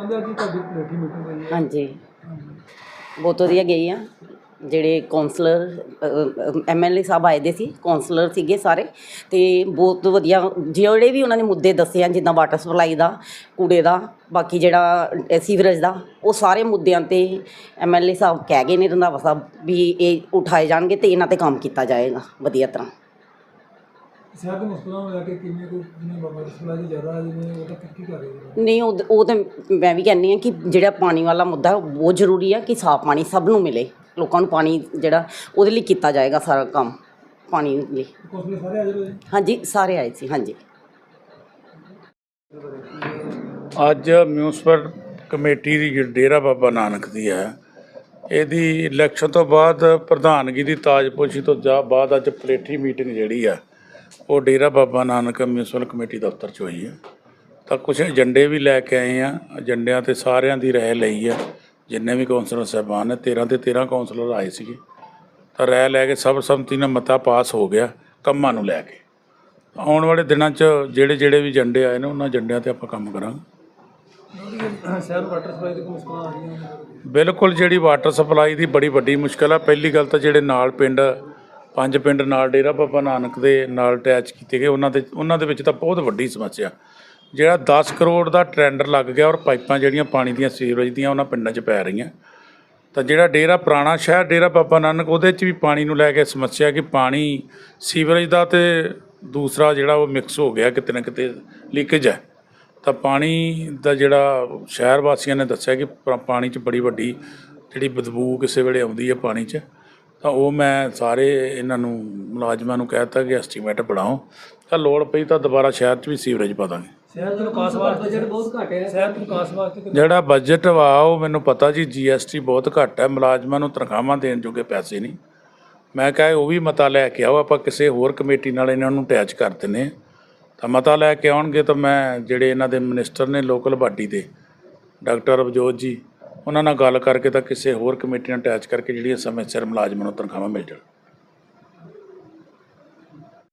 ਕਹਿੰਦੇ ਆ ਤੁਹਾਡੀ ਪਲੇਠੀ ਮੀਟਿੰਗ ਹੋਈ ਹੈ। ਹਾਂਜੀ। ਬਹੁਤ ਵਧੀਆ ਗਈ ਆ। ਜਿਹੜੇ ਕਾਉਂਸਲਰ ਐਮਐਲਏ ਸਾਹਿਬ ਆਏ ਦੇ ਸੀ ਕਾਉਂਸਲਰ ਸੀਗੇ ਸਾਰੇ। ਤੇ ਬਹੁਤ ਵਧੀਆ, ਜਿਹੜੇ ਵੀ ਉਹਨਾਂ ਨੇ ਮੁੱਦੇ ਦੱਸੇ ਆ, ਜਿੱਦਾਂ ਵਾਟਰ ਸਪਲਾਈ ਦਾ, ਕੂੜੇ ਦਾ, ਬਾਕੀ ਜਿਹੜਾ ਸੀਵਰੇਜ ਦਾ, ਉਹ ਸਾਰੇ ਮੁੱਦਿਆਂ ਤੇ ਐਮਐਲਏ ਸਾਹਿਬ ਕਹਿ ਗਏ ਨੇ ਰੰਧਾਵਾ ਸਾਹਿਬ ਵੀ ਇਹ ਉਠਾਏ ਜਾਣਗੇ ਤੇ ਇਹਨਾਂ ਤੇ ਕੰਮ ਕੀਤਾ ਜਾਏਗਾ, ਵਧੀਆ ਤਰ੍ਹਾਂ। ਸ਼ਹਿਰ ਦੇ ਮੁਸਕਲਾਂ ਨੂੰ ਲੈ ਕੇ ਕਿਵੇਂ ਕੋਈ ਜਿਵੇਂ ਬਾਬਾ ਦੀ ਸਪਲਾਈ ਦੀ ਜ਼ਿਆਦਾ ਹੈ ਜਿਵੇਂ ਉਹ ਤਾਂ ਕੀ ਕੀ ਕਰ ਰਹੇ ਹੋ ਨਹੀਂ ਉਹ ਉਹ ਤਾਂ ਮੈਂ ਵੀ ਕਹਿੰਦੀ ਹਾਂ ਕਿ ਜਿਹੜਾ ਪਾਣੀ ਵਾਲਾ ਮੁੱਦਾ ਹੈ ਉਹ ਬਹੁਤ ਜ਼ਰੂਰੀ ਹੈ ਕਿ ਸਾਫ਼ ਪਾਣੀ ਸਭ ਨੂੰ ਮਿਲੇ। ਲੋਕਾਂ ਨੂੰ ਪਾਣੀ ਜਿਹੜਾ ਉਹਦੇ ਲਈ ਕੀਤਾ ਜਾਏਗਾ ਸਾਰਾ ਕੰਮ ਪਾਣੀ ਲਈ। ਕੋਸਲੇ ਸਾਰੇ ਹਾਜ਼ਰ ਹੋਏ? ਹਾਂਜੀ ਸਾਰੇ ਆਏ ਸੀ ਹਾਂਜੀ। ਅੱਜ ਮਿਊਨਿਸਪਲ ਕਮੇਟੀ ਦੀ ਜਿਹੜੀ ਡੇਰਾ ਬਾਬਾ ਨਾਨਕ ਦੀ ਹੈ ਇਹਦੀ ਇਲੈਕਸ਼ਨ ਤੋਂ ਬਾਅਦ ਪ੍ਰਧਾਨਗੀ ਦੀ ਤਾਜਪੋਸ਼ੀ ਤੋਂ ਜਾ ਬਾਅਦ ਅੱਜ ਪਲੇਠੀ ਮੀਟਿੰਗ ਜਿਹੜੀ ਆ ਉਹ ਡੇਰਾ ਬਾਬਾ ਨਾਨਕ ਮਿਊਨਿਸਪਲ ਕਮੇਟੀ ਦਫ਼ਤਰ 'ਚ ਹੋਈ ਹੈ। ਤਾਂ ਕੁਝ ਏਜੰਡੇ ਵੀ ਲੈ ਕੇ ਆਏ ਆ ਏਜੰਡਿਆਂ ਤੇ ਸਾਰਿਆਂ ਦੀ ਰਾਏ ਲਈ ਆ ਜਿੰਨੇ ਵੀ ਕੌਂਸਲਰ ਸਾਹਿਬਾਨ ਨੇ 13 ਤੇ 13 ਕੌਂਸਲਰ ਆਏ ਸੀਗੇ। ਤਾਂ ਰਾਏ ਲੈ ਕੇ ਸਰਬਸੰਮਤੀ ਨਾਲ ਮਤਾ ਪਾਸ ਹੋ ਗਿਆ ਕੰਮਾਂ ਨੂੰ ਲੈ ਕੇ। ਆਉਣ ਵਾਲੇ ਦਿਨਾਂ 'ਚ ਜਿਹੜੇ ਜਿਹੜੇ ਵੀ ਏਜੰਡੇ ਆਏ ਨੇ ਉਹਨਾਂ ਏਜੰਡਿਆਂ ਤੇ ਆਪਾਂ ਕੰਮ ਕਰਾਂਗੇ। ਸ਼ਹਿਰ ਨੂੰ ਵਾਟਰ ਸਪਲਾਈ ਦੀ ਕੋਈ ਮੁਸ਼ਕਲਾਂ ਆ ਰਹੀਆਂ ਨੇ? ਬਿਲਕੁਲ ਜਿਹੜੀ ਵਾਟਰ ਸਪਲਾਈ ਦੀ ਬੜੀ ਵੱਡੀ ਮੁਸ਼ਕਲ ਆ। ਪਹਿਲੀ ਗੱਲ ਤਾਂ ਜਿਹੜੇ ਨਾਲ ਪਿੰਡ ਪੰਜ ਪਿੰਡ ਨਾਲ ਡੇਰਾ ਬਾਬਾ ਨਾਨਕ ਦੇ ਨਾਲ ਅਟੈਚ ਕੀਤੇ ਗਏ। ਉਹਨਾਂ ਦੇ ਉਹਨਾਂ ਦੇ ਵਿੱਚ ਤਾਂ ਬਹੁਤ ਵੱਡੀ ਸਮੱਸਿਆ। ਜਿਹੜਾ 10 ਕਰੋੜ ਦਾ ਟੈਂਡਰ ਲੱਗ ਗਿਆ ਔਰ ਪਾਈਪਾਂ ਜਿਹੜੀਆਂ ਪਾਣੀ ਦੀਆਂ, ਸੀਵਰੇਜ ਦੀਆਂ ਉਹਨਾਂ ਪਿੰਡਾਂ 'ਚ ਪੈ ਰਹੀਆਂ। ਤਾਂ ਜਿਹੜਾ ਡੇਰਾ ਪੁਰਾਣਾ ਸ਼ਹਿਰ ਡੇਰਾ ਬਾਬਾ ਨਾਨਕ, ਉਹਦੇ 'ਚ ਵੀ ਪਾਣੀ ਨੂੰ ਲੈ ਕੇ ਸਮੱਸਿਆ ਕਿ ਪਾਣੀ ਸੀਵਰੇਜ ਦਾ ਤੇ ਦੂਸਰਾ ਜਿਹੜਾ ਉਹ ਮਿਕਸ ਹੋ ਗਿਆ, ਕਿਤੇ ਨਾ ਕਿਤੇ ਲੀਕੇਜ ਹੈ। ਤਾਂ ਪਾਣੀ ਦਾ ਜਿਹੜਾ ਸ਼ਹਿਰ ਵਾਸੀਆਂ ਨੇ ਦੱਸਿਆ ਕਿ ਪਾ- ਪਾਣੀ 'ਚ ਬੜੀ ਵੱਡੀ ਜਿਹੜੀ ਬਦਬੂ ਕਿਸੇ ਵੇਲੇ ਆਉਂਦੀ ਹੈ ਪਾਣੀ 'ਚ। ਤਾਂ ਉਹ ਮੈਂ ਸਾਰੇ ਇਹਨਾਂ ਨੂੰ ਮੁਲਾਜ਼ਮਾਂ ਨੂੰ ਕਹਿ ਦਿੱਤਾ ਕਿ ਐਸਟੀਮੇਟ ਬਣਾਓ। ਤਾਂ ਲੋੜ ਪਈ ਤਾਂ ਦੁਬਾਰਾ ਸ਼ਹਿਰ 'ਚ ਵੀ ਸੀਵਰੇਜ ਪਾ ਦਾਂਗੇ। ਸ਼ਹਿਰ ਦੇ ਵਿਕਾਸ ਵਾਸਤੇ ਬਜਟ ਬਹੁਤ ਘੱਟ ਹੈ। ਸ਼ਹਿਰ ਦੇ ਵਿਕਾਸ ਵਾਸਤੇ ਤੇ ਜਿਹੜਾ ਬਜਟ ਵਾ ਉਹ ਮੈਨੂੰ ਪਤਾ ਜੀ ਜੀਐਸਟੀ ਬਹੁਤ ਘੱਟ ਹੈ। ਮੁਲਾਜ਼ਮਾਂ ਨੂੰ ਤਨਖਾਹਾਂ ਦੇਣ ਜੋਗੇ ਪੈਸੇ ਨਹੀਂ। ਮੈਂ ਕਹਾਂ ਉਹ ਵੀ ਮਤਾ ਲੈ ਕੇ ਆਓ ਆਪਾਂ ਕਿਸੇ ਹੋਰ ਕਮੇਟੀ ਨਾਲ ਇਹਨਾਂ ਨੂੰ ਅਟੈਚ ਕਰ ਦਿੰਦੇ ਹਾਂ। ਤਾਂ ਮਤਾ ਲੈ ਕੇ ਆਉਣਗੇ ਤਾਂ ਮੈਂ ਜਿਹੜੇ ਇਹਨਾਂ ਦੇ ਮਿਨਿਸਟਰ ਨੇ ਲੋਕਲ ਬਾਡੀ ਦੇ ਡਾਕਟਰ ਅਵਜੋਤ ਜੀ ਉਹਨਾਂ ਨਾਲ ਗੱਲ ਕਰਕੇ ਤਾਂ ਕਿਸੇ ਹੋਰ ਕਮੇਟੀ ਨਾਲ ਅਟੈਚ ਕਰਕੇ ਜਿਹੜੀਆਂ ਸਮੇਂ ਸਿਰ ਮੁਲਾਜ਼ਮਾਂ ਨੂੰ ਤਨਖਾਹਾਂ ਮਿਲ ਜਾਣ।